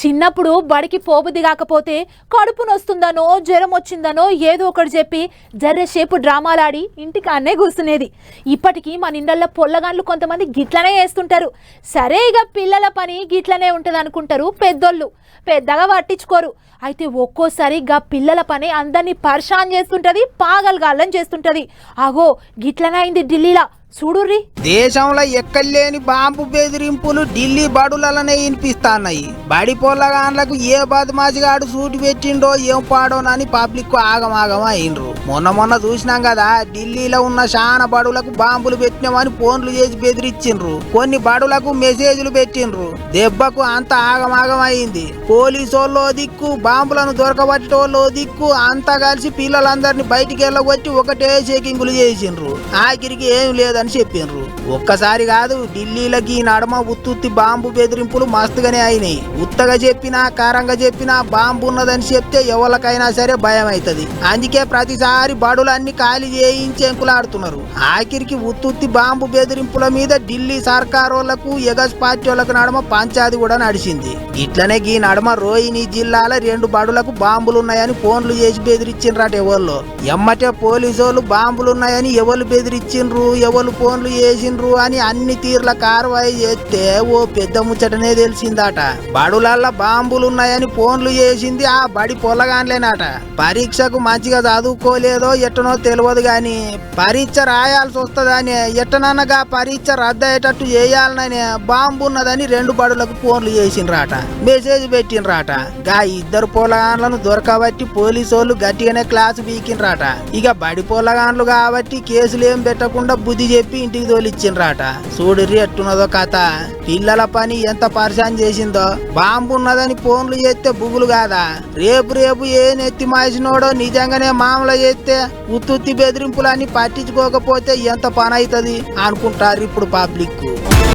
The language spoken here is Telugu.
చిన్నప్పుడు బడికి పోబుద్ది కాకపోతే కడుపు నొస్తుందనో జ్వరం వచ్చిందనో ఏదో ఒకటి చెప్పి జర్రసేపు డ్రామాలాడి ఇంటికాన్నే కూర్చునేది. ఇప్పటికీ మన ఇండల్లో పొల్లగాండ్లు కొంతమంది గిట్లనే వేస్తుంటారు. సరే ఇక పిల్లల పని గిట్లనే ఉంటుంది అనుకుంటారు పెద్దోళ్ళు. పెద్దగా పట్టించుకోరు. అయితే ఒక్కోసారి గా పిల్లల పని అందరినీ పరిశాన్ చేస్తుంటది పాగలగాళ్ళని చేస్తుంటుంది. అగో గిట్లనే అయింది ఢిల్లీలో. చూడుర్రి. దేశంలో ఎక్కలేని బాంబు బెదిరింపులు ఢిల్లీ బడులనే వినిపిస్తాన్నాయి. బడి పొల్లగాన్లకు ఏ బదమాసిగాడు సూటి పెట్టిండో ఏం పాడోనని పబ్లిక్ ఆగమాగం అయినరు మొన్న మొన్న చూసినాం కదా ఢిల్లీలో ఉన్న శాన బడులకు బాంబులు పెట్టినామని ఫోన్లు చేసి బెదిరించిండ్రు కొన్ని బడులకు మెసేజ్లు పెట్టిండ్రు. దెబ్బకు అంత ఆగమాగం అయింది పోలీసోళ్ళో దిక్కు బాంబులను దొరకబట్టేటోళ్ళో దిక్కు అంతా కలిసి పిల్లలందరినీ బయటికి వెళ్ళగొచ్చి ఒకటే చెకింగులు చేసిండ్రు. ఆఖరికి ఏం లేదు కాదని చెప్పిండ్రు ఒక్కసారి కాదు ఢిల్లీలకి ఈ నడమ ఉత్తుత్తి బాంబు బెదిరింపులు మస్తుగానే అయినాయి. ఉత్తగా చెప్పినా కారంగా చెప్పినా బాంబు ఉన్నదని చెప్తే ఎవరికైనా సరే భయం అవుతుంది అందుకే ప్రతిసారి బడులన్నీ ఖాళీ చేయించి ఎంకులాడుతున్నారు. ఆఖరికి ఉత్తుత్తి బాంబు బెదిరింపుల మీద ఢిల్లీ సర్కార్ వాళ్ళకు ఎగస్ పార్టీ వాళ్ళకు నడమ పంచాది కూడా నడిచింది. ఇట్లనే ఈ నడమ రోహిణి జిల్లాల రెండు బడులకు బాంబులు ఉన్నాయని ఫోన్లు చేసి బెదిరించిండ్రట ఎవరు ఎమ్మటే పోలీసు వాళ్ళు బాంబులున్నాయని ఎవరు బెదిరించిండ్రు ఎవరు ఫోన్లు వేసిండ్రు అని అన్ని తీర్ల కార్వాయి చేస్తే ఓ పెద్ద ముచ్చటనే తెలిసిందట. బడులల్ల బాంబులు ఉన్నాయని ఫోన్లు చేసింది ఆ బడి పొల్లగాన్లేనట. పరీక్షకు మంచిగా చదువుకోలేదో ఎట్టనో తెలియదు గాని పరీక్ష రాయాల్సి వస్తుందని ఎట్టననగా పరీక్ష రద్దయ్యేటట్టు చేయాలనని బాంబు ఉన్నదని రెండు బడులకు ఫోన్లు చేసిండ్రాట. మెసేజ్ పెట్టిండ్రాట. గా ఇద్దరు పొలగాన్లను దొరకబట్టి పోలీసు వాళ్ళు గట్టిగానే క్లాసు బీకిండ్రాట ఇక బడి పొలగాన్లు కాబట్టి కేసులు ఏం పెట్టకుండా బుద్ధి చెప్పి ఇంటికి తోలిచ్చిండ్రాట. చూడుర్రి ఎట్టున్నదో కథ. పిల్లల పని ఎంత పరిశాన్ చేసిందో. బాంబు ఉన్నదని ఫోన్లు చేస్తే బుగులు కాదా. రేపు రేపు ఏ నెత్తి మాసినోడో నిజంగానే మామూలు చేస్తే ఉత్తుత్తి బెదిరింపులన్నీ పట్టించుకోకపోతే ఎంత పని అవుతుంది అనుకుంటారు ఇప్పుడు పబ్లిక్